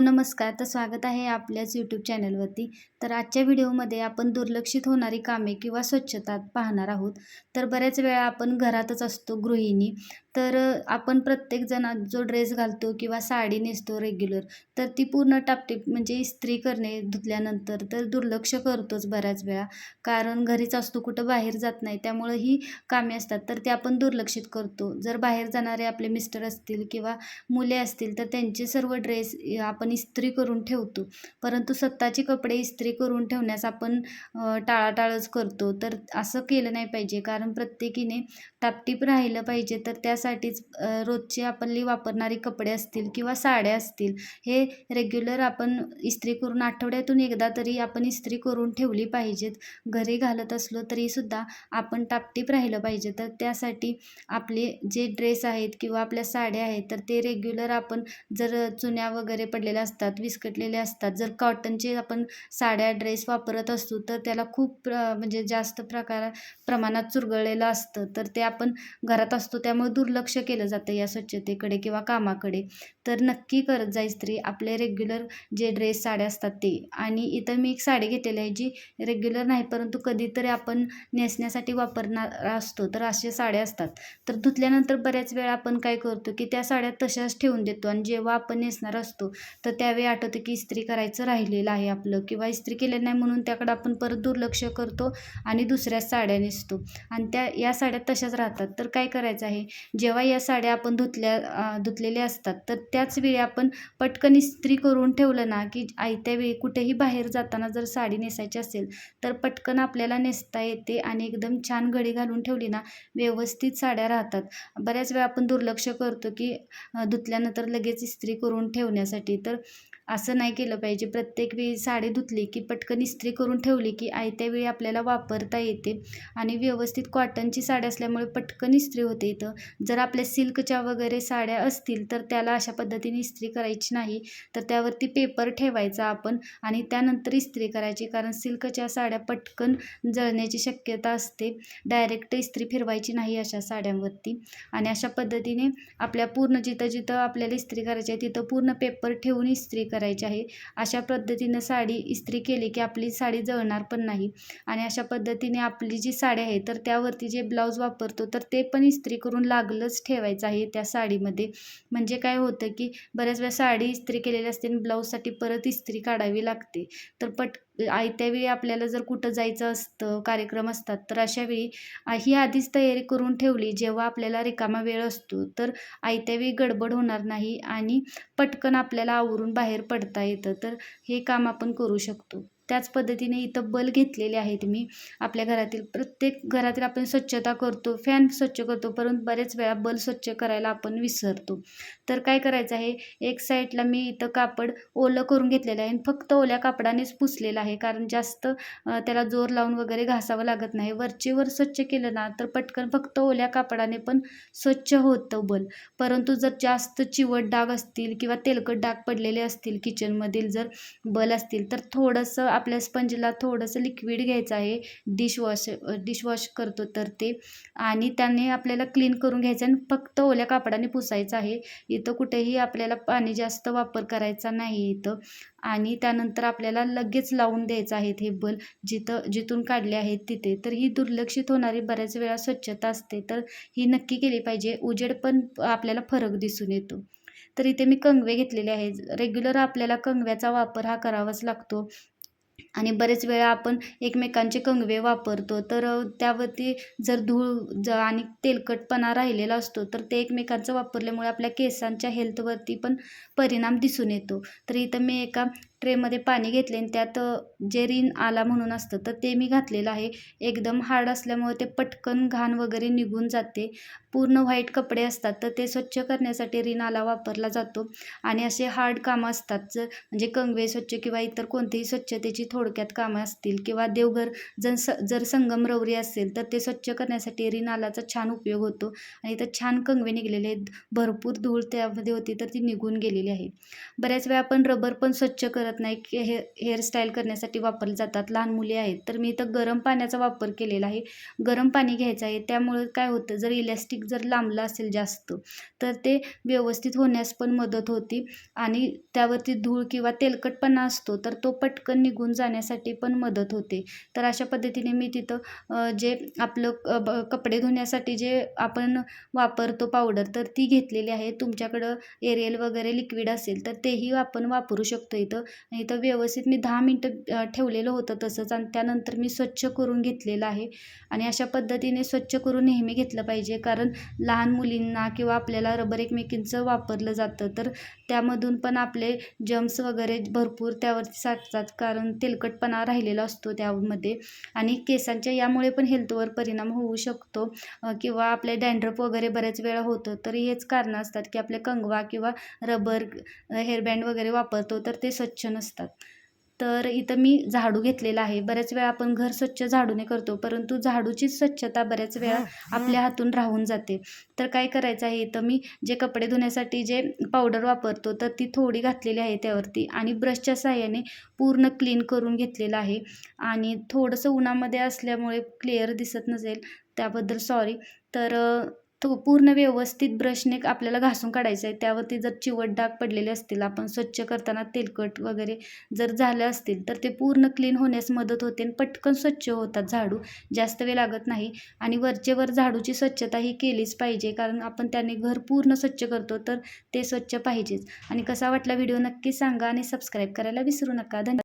नमस्कार तर स्वागत आहे आपल्याच यूट्यूब चॅनलवरती. तर आजच्या व्हिडिओमध्ये आपण दुर्लक्षित होणारी कामे किंवा स्वच्छता पाहणार आहोत. तर बऱ्याच वेळा आपण घरातच असतो गृहिणी. तर आपण प्रत्येकजण जो ड्रेस घालतो किंवा साडी नेसतो रेग्युलर तर ती पूर्ण टापटीप म्हणजे इस्त्री करणे धुतल्यानंतर तर दुर्लक्ष करतोच बऱ्याच वेळा. कारण घरीच असतो कुठं बाहेर जात नाही त्यामुळं ही कामे असतात. तर ते आपण दुर्लक्षित करतो. जर बाहेर जाणारे आपले मिस्टर असतील किंवा मुले असतील तर त्यांचे सर्व ड्रेस आपण इस्त्री करून ठेवतो. परंतु स्वतःचे कपडे इस्त्री करून ठेवण्यास आपण टाळाटाळच करतो. तर असं केलं नाही पाहिजे. कारण प्रत्येकीने टापटीप राहिलं पाहिजे तर त्यासाठीच रोजचे आपली वापरणारी कपडे असतील किंवा साड्या असतील हे रेग्युलर आपण इस्त्री करून आठवड्यातून एकदा तरी आपण इस्त्री करून ठेवली पाहिजेत. घरी घालत असलो तरीसुद्धा आपण टापटीप राहिलं पाहिजे. तर त्यासाठी आपले जे ड्रेस आहेत किंवा आपल्या साड्या आहेत तर ते रेग्युलर आपण जर चुन्या वगैरे पडलेल्या असतात विस्कटलेले असतात जर कॉटनचे आपण साड्या ड्रेस वापरत असतो तर त्याला खूप म्हणजे जास्त प्रकार प्रमाणात चुरगळलेलं असतं. तर ते आपण घरात असतो त्यामुळे दुर्लक्ष केलं जातं या स्वच्छतेकडे किंवा कामाकडे. तर नक्की करत जाई स्त्री. आपले रेग्युलर जे ड्रेस साड्या असतात ते. आणि इथं मी एक साडी घेतलेली आहे जी रेग्युलर नाही परंतु कधीतरी आपण नेसण्यासाठी वापरणार असतो. तर अशा साड्या असतात. तर धुतल्यानंतर बऱ्याच वेळा आपण काय करतो की त्या साड्या तशाच ठेवून देतो. आणि जेव्हा आपण नेसणार असतो तर त्यावेळी आठवतं की इस्त्री करायचं राहिलेलं आहे आपलं. किंवा इस्त्री केलेलं नाही म्हणून त्याकडं आपण परत दुर्लक्ष करतो आणि दुसऱ्या साड्या नेसतो. आणि त्या या साड्या तशाच राहतात. तर काय करायचं आहे? जेव्हा या साड्या आपण धुतल्या धुतलेल्या असतात तर त्याच वेळी आपण पटकन इस्त्री करून ठेवलं ना की आयत्या वेळी कुठेही बाहेर जाताना जर साडी नेसायची असेल तर पटकन आपल्याला नेसता येते आणि एकदम छान घडी घालून ठेवली ना व्यवस्थित साड्या राहतात. बऱ्याच वेळा आपण दुर्लक्ष करतो की धुतल्यानंतर लगेच इस्त्री करून ठेवण्यासाठी. तर असं नाही केलं पाहिजे. प्रत्येक वेळी साडी धुतली की पटकन इस्त्री करून ठेवली की आयत्या वेळी आपल्याला वापरता येते आणि व्यवस्थित कॉटनची साडी असल्यामुळे पटकन इस्त्री होते इथं. जर आपल्या सिल्कच्या वगैरे साड्या असतील तर त्याला अशा पद्धतीने इस्त्री करायची नाही. तर त्यावरती पेपर ठेवायचा आपण आणि त्यानंतर इस्त्री करायची कारण सिल्कच्या साड्या पटकन जळण्याची शक्यता असते. डायरेक्ट इस्त्री फिरवायची नाही अशा साड्यांवरती. आणि अशा पद्धतीने आपल्या पूर्ण जिथं जिथं आपल्याला इस्त्री करायची आहे तिथं पूर्ण पेपर ठेवून इस्त्री करायची आहे. अशा पद्धतीनं साडी इस्त्री केली की आपली साडी जळणार पण नाही. आणि अशा पद्धतीने आपली जी साडी आहे तर त्यावरती जे ब्लाऊज वापरतो तर ते पण इस्त्री करून लागलंच ठेवायचं आहे त्या साडीमध्ये. म्हणजे काय होतं की बऱ्याच वेळा साडी इस्त्री केलेली असते आणि ब्लाऊजसाठी परत इस्त्री काढावी लागते. तर पट आयत्या वेळी आपल्याला जर कुठं जायचं असतं कार्यक्रम असतात तर अशा वेळी ही आधीच तयारी करून ठेवली. जेव्हा आपल्याला रिकामा वेळ असतो तर आयत्या वेळी गडबड होणार नाही आणि पटकन आपल्याला आवरून बाहेर पडता येतं. तर हे काम आपण करू शकतो. त्याच पद्धतीने इथं बल घेतलेले आहेत मी. आपल्या घरातील प्रत्येक घरातील आपण स्वच्छता करतो फॅन स्वच्छ करतो परंतु बरेच वेळा बल स्वच्छ करायला आपण विसरतो. तर काय करायचं आहे? एक साईडला मी इथं कापड ओलं करून घेतलेलं आहे आणि फक्त ओल्या कापडानेच पुसलेलं आहे. कारण जास्त त्याला जोर लावून वगैरे घासावं लागत नाही. वरचेवर स्वच्छ केलं ना तर पटकन फक्त ओल्या कापडाने पण स्वच्छ होतं बल. परंतु जर जास्त चिवट डाग असतील किंवा तेलकट डाग पडलेले असतील किचनमधील जर बल असतील तर थोडंसं आपल्या स्पंजला थोडंसं लिक्विड घ्यायचं आहे. डिशवॉश डिशवॉश करतो तर ते. आणि त्याने आपल्याला क्लीन करून घ्यायचं आणि फक्त ओल्या कापडाने पुसायचं आहे. इथं कुठेही आपल्याला पाणी जास्त वापर करायचा नाही इथं. आणि त्यानंतर आपल्याला लगेच लावून द्यायचं आहे हे बल. जिथं जिथून काढले आहेत तिथे. तर ही दुर्लक्षित होणारी बऱ्याच वेळा स्वच्छता असते. तर ही नक्की केली पाहिजे. उजेड पण आपल्याला फरक दिसून येतो. तर इथे मी कंगवे घेतलेले आहेत. रेग्युलर आपल्याला कंगव्याचा वापर हा करावाच लागतो. आणि बरेच वेळा आपण एकमेकांचे कंगवे वापरतो तर त्यावरती जर धूळ ज आणि तेलकटपणा राहिलेला असतो तर ते एकमेकांचं वापरल्यामुळे आपल्या केसांच्या हेल्थवरती पण परिणाम दिसून येतो. तर इथं मी एका ट्रेमध्ये पाणी घेतले आणि त्यात जे रिन आला म्हणून असतं तर ते मी घातलेलं आहे. एकदम हार्ड असल्यामुळे ते पटकन घाण वगैरे निघून जाते. पूर्ण व्हाईट कपडे असतात तर ते स्वच्छ करण्यासाठी रिन आला वापरला जातो. आणि असे हार्ड कामं असतात जर म्हणजे कंगवे स्वच्छ किंवा इतर कोणतेही स्वच्छतेची थोडक्यात कामं असतील किंवा देवघर जर स जर संगमरवरी असेल तर ते स्वच्छ करण्यासाठी रिन आलाचा छान उपयोग होतो. आणि इथं छान कंगवे निघलेले आहेत. भरपूर धूळ त्यामध्ये होती तर ती निघून गेलेली आहे. बऱ्याच वेळा आपण रबर पण स्वच्छ करत करत नाही की हे हेअरस्टाईल करण्यासाठी वापरले जातात. लहान मुली आहेत. तर मी इथं गरम पाण्याचा वापर केलेला आहे. गरम पाणी घ्यायचं आहे. त्यामुळे काय होतं? जर इलॅस्टिक जर लांबलं असेल जास्त तर ते व्यवस्थित होण्यास पण मदत होती. आणि त्यावरती धूळ किंवा तेलकटपणा असतो तर तो पटकन निघून जाण्यासाठी पण मदत होते. तर अशा पद्धतीने मी तिथं जे आपलं ब- कपडे धुण्यासाठी जे आपण वापरतो पावडर तर ती घेतलेली आहे. तुमच्याकडं एरियल वगैरे लिक्विड असेल तर तेही आपण वापरू शकतो इथं. इथं व्यवस्थित मी दहा मिनटं ठेवलेलं होतं तसंच आणि त्यानंतर मी स्वच्छ करून घेतलेलं आहे. आणि अशा पद्धतीने स्वच्छ करून नेहमी घेतलं पाहिजे. कारण लहान मुलींना किंवा आपल्याला रबर एकमेकींचं वापरलं जातं तर त्यामधून पण आपले जम्स वगैरे भरपूर त्यावरती साठतात. कारण तेलकटपणा राहिलेला असतो त्यामध्ये. आणि केसांच्या यामुळे पण हेल्थवर परिणाम होऊ शकतो. किंवा आपले डँड्रप वगैरे बऱ्याच वेळा होतं तर हेच कारणं असतात की आपले कंगवा किंवा रबर हेअरबँड वगैरे वापरतो तर ते स्वच्छ नसतात. तर इथं मी झाडू घेतलेला आहे. बऱ्याच वेळा आपण घर स्वच्छ झाडूने करतो परंतु झाडूची स्वच्छता बऱ्याच वेळा आपल्या हातून राहून जाते. तर काय करायचं आहे इथं मी जे कपडे धुण्यासाठी जे पावडर वापरतो तर ती थोडी घातलेली आहे त्यावरती आणि ब्रशच्या साहाय्याने पूर्ण क्लीन करून घेतलेलं आहे. आणि थोडंसं उन्हामध्ये असल्यामुळे क्लिअर दिसत नसेल त्याबद्दल सॉरी. तर तो पूर्ण व्यवस्थित ब्रशने आपल्याला घासून काढायचं आहे. त्यावरती जर चिवट डाग पडलेले असतील आपण स्वच्छ करताना तेलकट वगैरे जर झालं असतील तर ते पूर्ण क्लीन होण्यास मदत होते आणि पटकन स्वच्छ होतात झाडू. जास्त वेळ लागत नाही आणि वरचेवर झाडूची स्वच्छता ही केलीच पाहिजे कारण आपण त्याने घर पूर्ण स्वच्छ करतो तर ते स्वच्छ पाहिजेच. आणि कसा वाटला व्हिडिओ नक्की सांगा आणि सबस्क्राईब करायला विसरू नका. धन्यवाद.